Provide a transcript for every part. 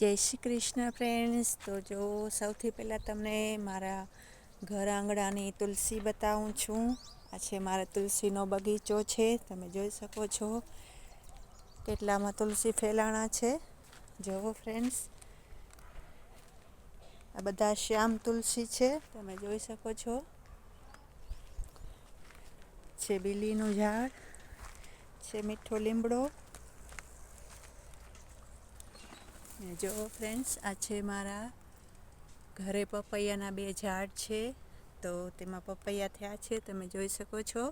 જય શ્રી કૃષ્ણ ફ્રેન્ડ્સ તો જો સૌથી પહેલાં તમને મારા ઘર આંગણાની તુલસી બતાવું છું. આ છે મારા તુલસીનો બગીચો છે. તમે જોઈ શકો છો કેટલામાં તુલસી ફેલાણા છે. જુઓ ફ્રેન્ડ્સ આ બધા શ્યામ તુલસી છે. તમે જોઈ શકો છો છે બીલીનું ઝાડ, છે મીઠો લીમડો ને જો ફ્રેન્ડ્સ, આ છે મારા ઘરે પપૈયાના બે ઝાડ છે. તો તેમાં પપૈયા થયા છે, તમે જોઈ શકો છો.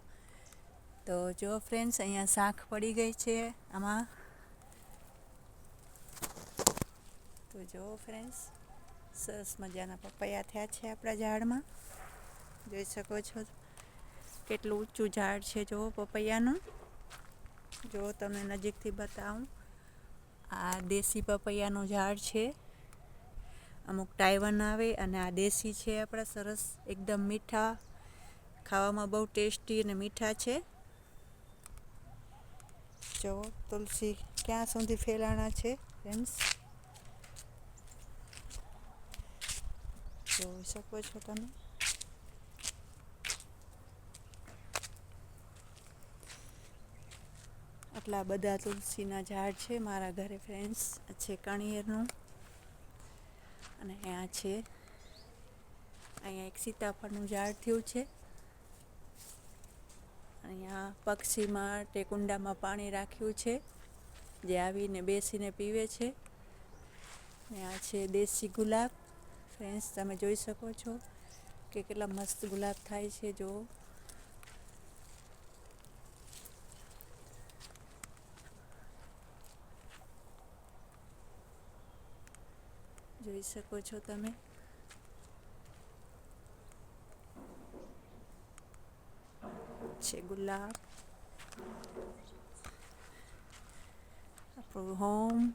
તો જો ફ્રેન્ડ્સ, અહીંયા શાખ પડી ગઈ છે આમાં. તો જો ફ્રેન્ડ્સ, સરસ મજાના પપૈયા થયા છે આપણા ઝાડમાં. જોઈ શકો છો કેટલું ઊંચું ઝાડ છે જો પપૈયાનું. જો તમને નજીકથી બતાવું. આ દેશી પપૈયાનું ઝાડ છે. અમુક ટાઈવન આવે અને આ દેશી છે આપણા સરસ, એકદમ મીઠા, ખાવામાં બહુ ટેસ્ટી અને મીઠા છે. જો, તુલસી ક્યાં સુધી ફેલાણા છે ફ્રેન્ડ્સ જોઈ શકો છો તમે? આટલા બધા તુલસીના ઝાડ છે, મારા ઘરે ફ્રેન્ડ્સ છે કણિયરનું. અને અહીંયા છે, અહીંયા એક સીતાફળનું ઝાડ થયું છે. અહીંયા પક્ષી માટે કુંડામાં પાણી રાખ્યું છે, જે આવીને બેસીને પીવે છે. ને આ છે દેશી ગુલાબ. ફ્રેન્ડ્સ તમે જોઈ શકો છો કે કેટલા મસ્ત ગુલાબ થાય છે જો જોઈ શકો છો તમે. છે ગુલાબ. આપણું હોમ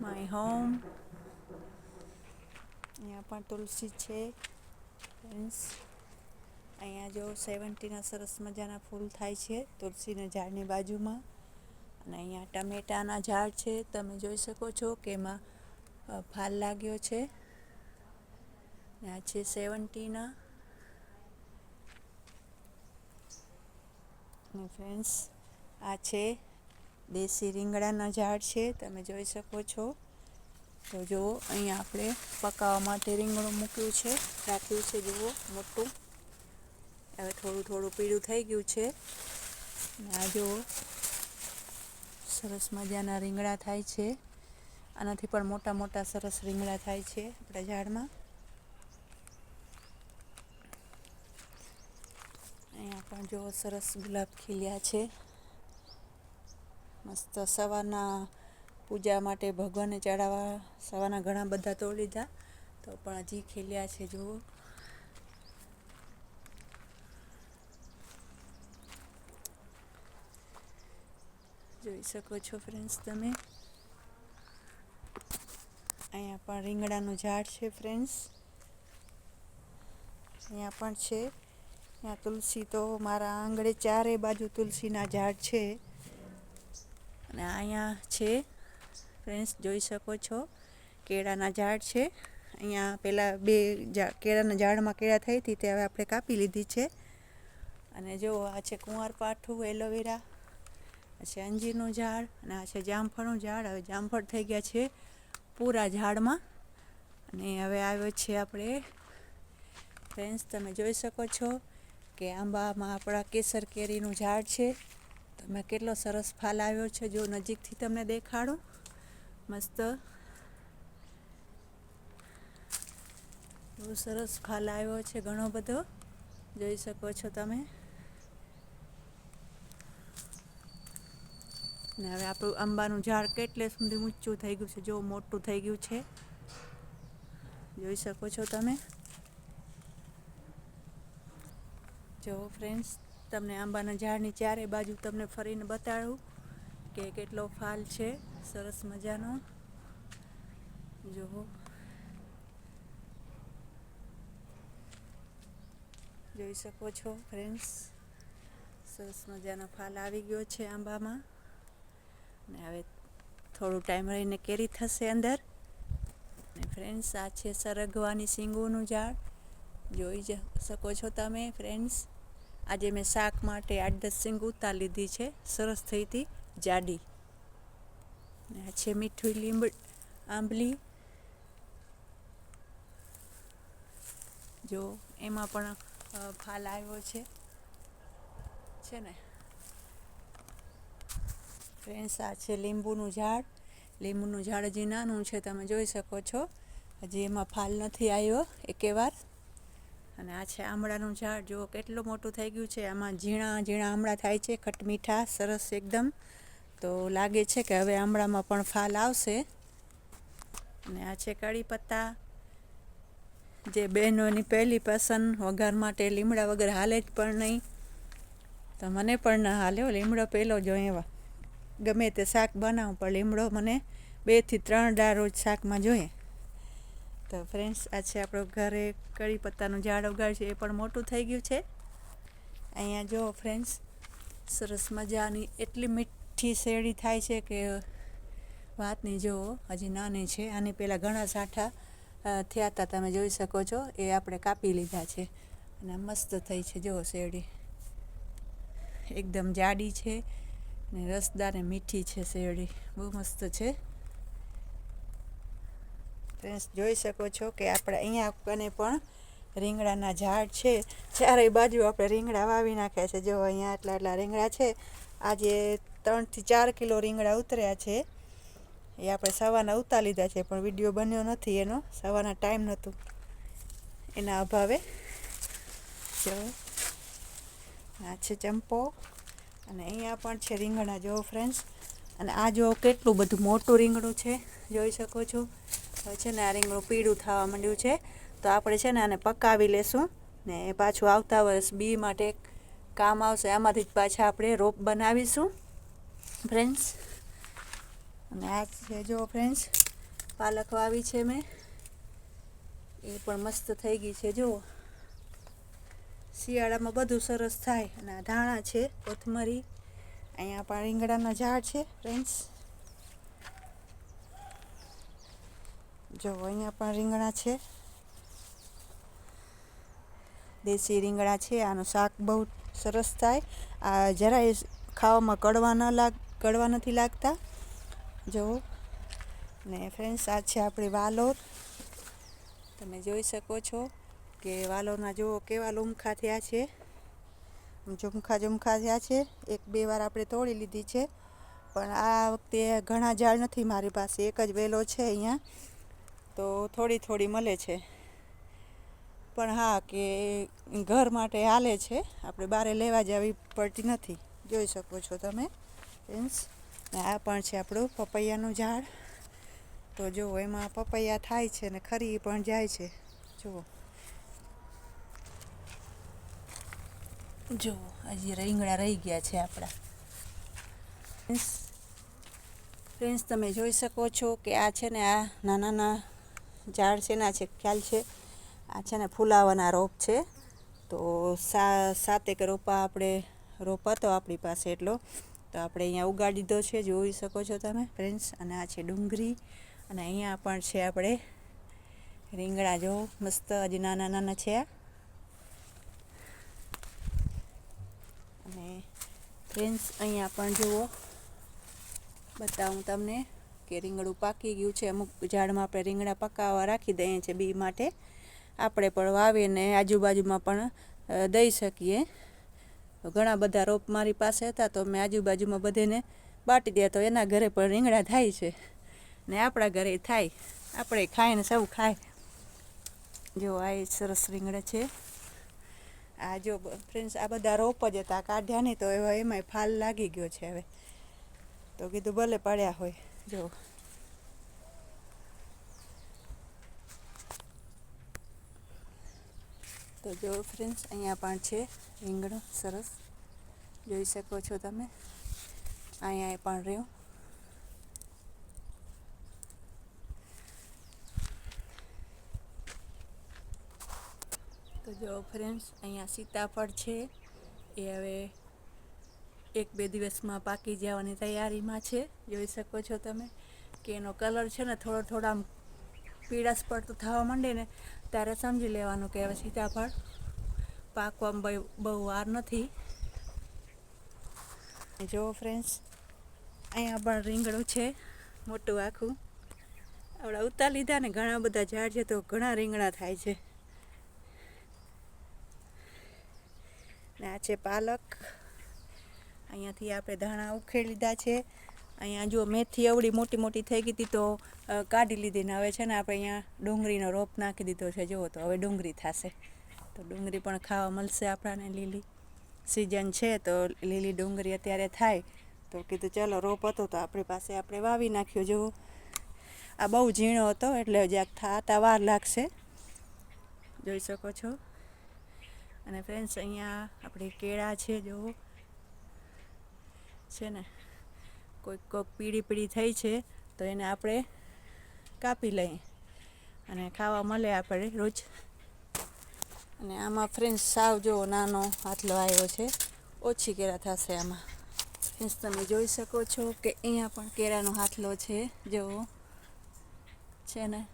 માય હોમ અહીંયા પણ તુલસી છે અહીંયા જો સેવન્ટીના સરસ મજાના ફૂલ થાય છે તુલસીના ઝાડની બાજુમાં. અને અહીંયા ટમેટાના ઝાડ છે, તમે જોઈ શકો છો કે એમાં ફાલ લાગ્યો છે. ને આ છે સેવન્ટીના. ને ફ્રેન્ડ્સ, આ છે દેશી રીંગણાના ઝાડ છે, તમે જોઈ શકો છો. તો જુઓ, અહીંયા આપણે પકાવવા માટે રીંગણું મૂક્યું છે. રાખ્યું છે, જુઓ, મોટું. હવે થોડું થોડું પીળું થઈ ગયું છે. આ જુઓ, સરસ મજાના રીંગણા થાય છે. આનાથી પણ મોટા મોટા સરસ રીંગણા થાય છે આપણા ઝાડમાં. અહીંયા પણ જો સરસ ગુલાબ ખીલ્યા છે. મસ્ત સવારના પૂજા માટે ભગવાનને ચડાવવા, સવારના ઘણા બધા તોડી લીધા, તો પણ હજી ખીલ્યા છે, જુઓ. જોઈ શકો છો ફ્રેન્ડ્સ તમે. અહીંયા પણ રીંગણાનું ઝાડ છે ફ્રેન્ડ્સ અહીંયા પણ છે. ત્યાં તુલસી તો મારા આંગણે ચારે બાજુ તુલસીના ઝાડ છે. અને અહીંયા છે ફ્રેન્ડ્સ જોઈ શકો છો. કેળાના ઝાડ છે. અહીંયા પહેલાં બે કેળાના ઝાડમાં કેળા થઈ હતી, તે હવે આપણે કાપી લીધી છે. અને જો, આ છે કુંવારપાઠું એલોવેરા આ છે અંજીરનું ઝાડ અને આ છે જામફળનું ઝાડ. હવે જામફળ થઈ ગયા છે. પૂરા ઝાડમાં. અને હવે આવ્યો છે આપણે. ફ્રેન્ડ્સ, તમે જોઈ શકો છો કે આંબામાં આપણા કેસર કેરીનું ઝાડ છે. તમે કેટલો સરસ ફાલ આવ્યો છે, જો નજીકથી તમને દેખાડો. મસ્ત. બહુ સરસ ફાલ આવ્યો છે, ઘણો બધો. જોઈ શકો છો તમે. ને હવે આપણું આંબાનું ઝાડ કેટલે સુધી ઊંચું થઈ ગયું છે, જો મોટું થઈ ગયું છે. જોઈ શકો છો તમે. જો ફ્રેન્ડ્સ તમને આંબાના ઝાડની ચારે બાજુ તમને ફરીને બતાડું કે કેટલો ફાલ છે, સરસ મજાનો. જુઓ જોઈ શકો છો ફ્રેન્ડ્સ સરસ મજાનો ફાલ આવી ગયો છે આંબામાં. ને હવે થોડું ટાઈમ રહીને કેરી થશે અંદર. ને ફ્રેન્ડ્સ આ છે સરગવાની સિંગોનું ઝાડ. જોઈ જ શકો છો તમે ફ્રેન્ડ્સ આજે મેં શાક માટે આઠ દસ સિંગ ઉતાર લીધી છે. સરસ થઈ હતી જાડી. ને આ છે મીઠું લીંબ આંબલી. જો, એમાં પણ ફાલ આવ્યો છે. છે ને? ફ્રેન્ડ્સ, આ છે લીંબુનું ઝાડ. લીંબુનું ઝાડ હજી નાનું છે, તમે જોઈ શકો છો. હજી એમાં ફાલ નથી આવ્યો એકેવાર. અને આ છે આમળાનું ઝાડ. જુઓ કેટલું મોટું થઈ ગયું છે. આમાં ઝીણા ઝીણા આમળા થાય છે, ખટમીઠા, સરસ એકદમ. તો લાગે છે કે હવે આમળામાં પણ ફાલ આવશે. અને આ છે કડી પત્તા. જે બહેનોની પહેલી પસંદ. વઘાર માટે લીમડા વગર હાલે જ પણ નહીં. તો મને પણ ના હાલ્યો લીમડો પહેલો જો એવા. ગમે તે શાક બનાવું, પણ લીમડો મને બેથી ત્રણ દાળ રોજ શાકમાં જોઈએ. તો ફ્રેન્ડ્સ આ છે આપણો ઘરે કળી પત્તાનું ઝાડ ઉગાડ્યું છે એ પણ મોટું થઈ ગયું છે. અહીંયા જો ફ્રેન્ડ્સ સરસ મજાની એટલી મીઠી શેરડી થાય છે કે વાત નહીં જુઓ હજી નાની છે, આની પહેલાં ઘણા સાઠા થયા હતા તમે જોઈ શકો છો, એ આપણે કાપી લીધા છે. અને મસ્ત થઈ છે જુઓ શેરડી. એકદમ જાડી છે. ને રસદાર ને મીઠી છે શેરડી. બહુ મસ્ત છે. ફ્રેન્ડ્સ, જોઈ શકો છો કે આપણે અહીંયા કને પણ રીંગણાના ઝાડ છે. ચારેય બાજુ આપણે રીંગણા વાવી નાખ્યા છે. જો અહીંયા આટલા આટલા રીંગણા છે. આજે ત્રણથી ચાર કિલો રીંગણા ઉતર્યા છે. એ આપણે સવારના ઉતાર લીધા છે, પણ વીડિયો બન્યો નથી એનો. સવારના ટાઈમ નહોતું એના અભાવે. જો, આ છે ચંપો. અને અહીંયા પણ છે રીંગણા, જુઓ ફ્રેન્ડ્સ અને આ જો કેટલું બધું મોટું રીંગણું છે. જોઈ શકો છો. હવે છે ને આ રીંગણું પીળું થવા માંડ્યું છે. તો આપણે છે ને આને પકાવી લેશું. ને પાછું આવતા વર્ષ બી માટે કામ આવશે. આમાંથી જ પાછા આપણે રોપ બનાવીશું. ફ્રેન્ડ્સ અને આ છે જો ફ્રેન્ડ્સ પાલક વાવી છે મેં. એ પણ મસ્ત થઈ ગઈ છે, જુઓ. શિયાળામાં બધું સરસ થાય અને આ ધાણા છે, કોથમરી, અહીંયા પણ રીંગણાના ઝાડ છે ફ્રેન્ડ્સ જો, અહીંયા પણ રીંગણા છે. દેશી રીંગણા છે, આનું શાક બહુ સરસ થાય. આ જરાય ખાવામાં કડવા ન લાગ, કડવા નથી લાગતા. જુઓ ને ફ્રેન્ડ્સ આ છે આપણી વાલોર. તમે જોઈ શકો છો. કે વાલોના જુઓ કેવા લુમખા થયા છે? ઝુમખા ઝુમખા થયા છે. એક બે વાર આપણે તોડી લીધી છે. પણ આ વખતે ઘણા ઝાડ નથી મારી પાસે. એક જ વેલો છે અહીંયા. તો થોડી થોડી મળે છે. પણ હા, કે ઘર માટે હાલે છે. આપણે બારે લેવા જવી પડતી નથી. જોઈ શકો છો તમે ફ્રેન્ડ્સ આ પણ છે આપણું પપૈયાનું ઝાડ. તો જુઓ, એમાં પપૈયા થાય છે ને ખરી પણ જાય છે. જુઓ. જુઓ, હજી રીંગણા રહી ગયા છે આપણા. ફ્રેન્ડ્સ તમે જોઈ શકો છો કે આ છે ને આ નાના નાના ઝાડ છે ને છે, ખ્યાલ છે? આ છે ને ફૂલાવાના રોપ છે. તો સા સાતેક રોપા આપણે રોપ હતો આપણી પાસે એટલો. તો આપણે અહીંયા ઉગાડી દીધો છે, જોઈ શકો છો તમે ફ્રેન્ડ્સ અને આ છે ડુંગળી અને અહીંયા પણ છે આપણે રીંગણા, જો મસ્ત હજી નાના નાના છે આ અને ફ્રેન્ડ્સ, અહીંયા પણ જુઓ. બતાવું તમને કે રીંગણું પાકી ગયું છે. અમુક ઝાડમાં આપણે રીંગણા પકાવવા રાખી દઈએ છીએ બી માટે. આપણે પણ વાવીને આજુબાજુમાં પણ દઈ શકીએ. ઘણા બધા રોપ મારી પાસે હતા તો મેં આજુબાજુમાં બધેને બાટી દે તો એના ઘરે પણ રીંગણા થાય છે ને આપણા ઘરે થાય. આપણે ખાઈને સૌ ખાય. જો આ સરસ રીંગણા છે. આ જો ફ્રેન્ડ્સ, આ બધા રોપ જ હતા, કાઢ્યા નહીં તો એવા એમાંય ફાલ લાગી ગયો છે હવે. તો કીધું ભલે પડ્યા હોય, જો. તો જો ફ્રેન્ડ્સ, અહીંયા પણ છે, રીંગણું સરસ. જોઈ શકો છો તમે. અહીંયા પણ રહ્યું. તો જો ફ્રેન્ડ્સ અહીંયા સીતાફળ છે. એ હવે એક બે દિવસમાં પાકી જવાની તૈયારીમાં છે. જોઈ શકો છો તમે કે એનો કલર છે ને થોડો થોડો આમ પીળાશ પડતો થવા માંડે ને ત્યારે સમજી લેવાનું કે હવે સીતાફળ પાકવામાં બહુ વાર નથી. જો ફ્રેન્ડ્સ અહીંયા પણ રીંગણું છે, મોટું આખું. આપણે ઉતાર લીધા ને ઘણા બધા ઝાડ છે તો ઘણા રીંગણા થાય છે. ને આ છે પાલક. અહીંયાથી આપણે ધાણા ઉખેડી લીધા છે. અહીંયા જો મેથી એવડી મોટી મોટી થઈ ગઈ હતી તો કાઢી લીધી ને હવે છે ને આપણે અહીંયા ડુંગળીનો રોપ નાખી દીધો છે. જુઓ તો હવે ડુંગળી થશે. તો ડુંગળી પણ ખાવા મળશે આપણાને લીલી. સિઝન છે તો લીલી ડુંગળી અત્યારે થાય. તો કીધું ચલો રોપ હતો તો આપણી પાસે આપણે વાવી નાખ્યો. જુઓ. આ બહુ ઝીણો હતો એટલે જ્યાં થાતા વાર લાગશે. જોઈ શકો છો? અને ફ્રેન્ડ્સ અહીંયા આપણે કેળા છે જો છે ને? કોઈક કોઈક પીળી પીળી થઈ છે, તો એને આપણે કાપી લઈએ. અને ખાવા મળે આપણે રોજ. અને આમાં ફ્રેન્ડ્સ સાવ જો નાનો હાથલો આવ્યો છે, ઓછી કેળા થશે આમાં. ફ્રેન્ડ્સ તમે જોઈ શકો છો કે અહીંયા પણ કેળાનો હાથલો છે જેવો છે ને?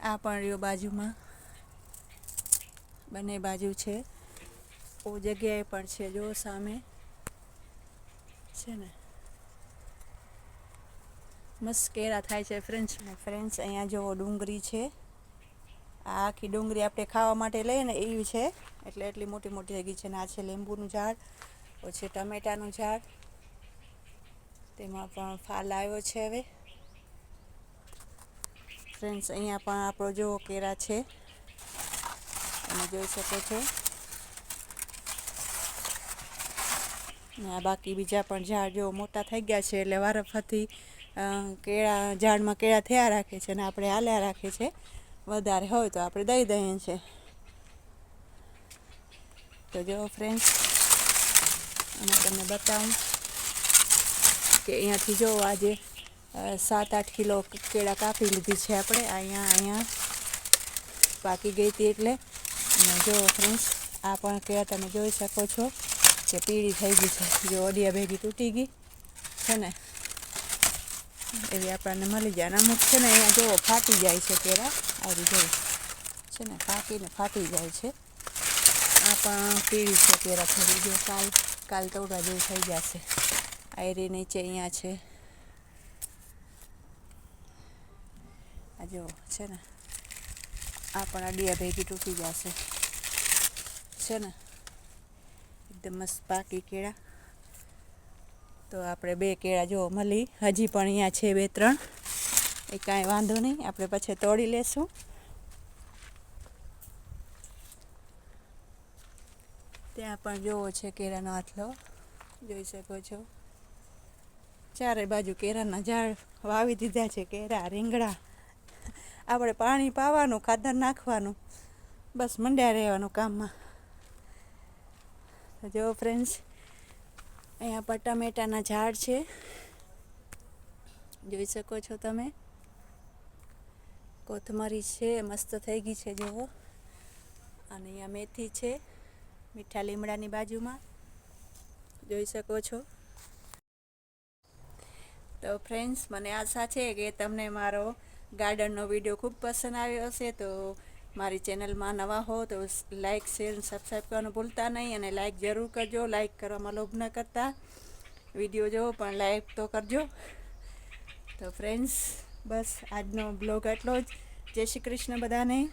આ પણ રહ્યો બાજુમાં. બંને બાજુ છે. ઓ જગ્યાએ પણ છે. જો સામે છે ને. મસ્ત કેરા થાય છે ફ્રેન્ડ્સ ને ફ્રેન્ડ્સ અહીંયા જો ડુંગળી છે. આ આખી ડુંગળી આપણે ખાવા માટે લઈએ ને એવી છે. એટલે એટલી મોટી મોટી થઈ છે ને. આ છે લીંબુનું ઝાડ, પછી ટમેટાનું ઝાડ. તેમાં પણ ફાલ આવ્યો છે હવે. ફ્રેન્ડ્સ અહીંયા પણ આપણો જો કેરા છે. તમે જોઈ શકો છો. બાકી બીજા પણ ઝાડ જો મોટા થઈ ગયા છે એટલે વારફાથી કેળા, ઝાડમાં કેળા થયા રાખે છે અને આપણે હાલ્યા રાખે છે. વધારે હોય તો આપણે દઈ દઈએ છે. તો જો ફ્રેન્ડ્સ અને તમને બતાવું કે અહીંયાથી જો આજે સાત આઠ કિલો કેળા કાપી લીધી છે આપણે. અહીંયા અહીંયા પાકી ગઈ હતી એટલે અને જો ફ્રેન્ડ્સ, આ પણ કેળા તમે જોઈ શકો છો કે પીળી થઈ ગઈ છે. જો ઓડિયા ભેગી તૂટી ગઈ છે ને, એવી આપણને મળી જાય. અને અમુક છે ને અહીંયા જુઓ ફાટી જાય છે કેળા આવી જોઈ છે ને પાકીને ફાટી જાય છે. આ પણ પીળી છે કેળા થોડી. જો કાલ કાલ તોડા જેવું થઈ જશે. આયરી નીચે અહીંયા છે. આ જુઓ છે ને. આ ડિયા ભેગી તૂટી જશે. છે ને? એકદમ મસ્ત પાકી કેળા. તો આપણે બે કેળા જો મળી. હજી પણ અહીંયા છે બે ત્રણ. એ કાંઈ વાંધો નહીં. આપણે પછી તોડી લેશું. ત્યાં પણ જોવો છે કેરાનો આટલો. જોઈ શકો છો. ચારે બાજુ કેળાના ઝાડ વાવી દીધા છે. કેરા રીંગણા. આપણે પાણી પાવાનું, ખાતર નાખવાનું, બસ મંડ્યા રહેવાનું કામમાં. તો જો ફ્રેન્ડ્સ અહીંયા પટામેટાના ઝાડ છે. જોઈ શકો છો તમે. કોથમરી છે, મસ્ત થઈ ગઈ છે, જુઓ. અને અહીંયા મેથી છે, મીઠા લીમડાની બાજુમાં. જોઈ શકો છો. તો ફ્રેન્ડ્સ મને આશા છે કે તમને મારો ગાર્ડનનો વીડિયો ખૂબ પસંદ આવ્યો હશે, તો મારી ચેનલમાં નવા હો તો લાઇક શેર સબસ્ક્રાઈબ કરવાનું ભૂલતા નહીં અને લાઇક જરૂર કરજો. લાઇક કરવામાં લોભ ન કરતા. વીડિયો જોવો, પણ લાઇક તો કરજો. તો ફ્રેન્ડ્સ, બસ આજનો બ્લોગ એટલો જ. જય શ્રી કૃષ્ણ બધાને.